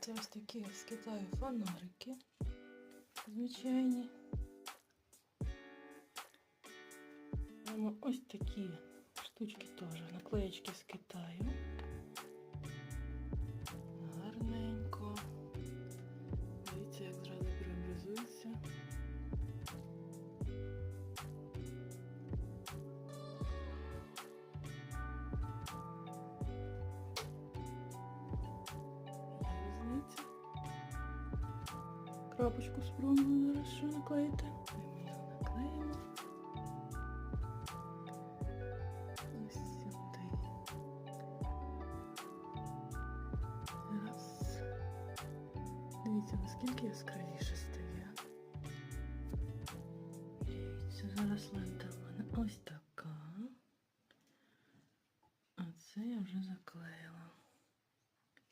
Це ось такі з Китаю фонарики. Звичайні. Воно ось такі штучки теж. Наклеєчки з Китаю. крапочку с промою хорошо що наклеїти. Ми Раз. Дивіться, наскільки яскравіше стає. Дивіться, зараз лента в мене ось така. А це я вже заклеїла.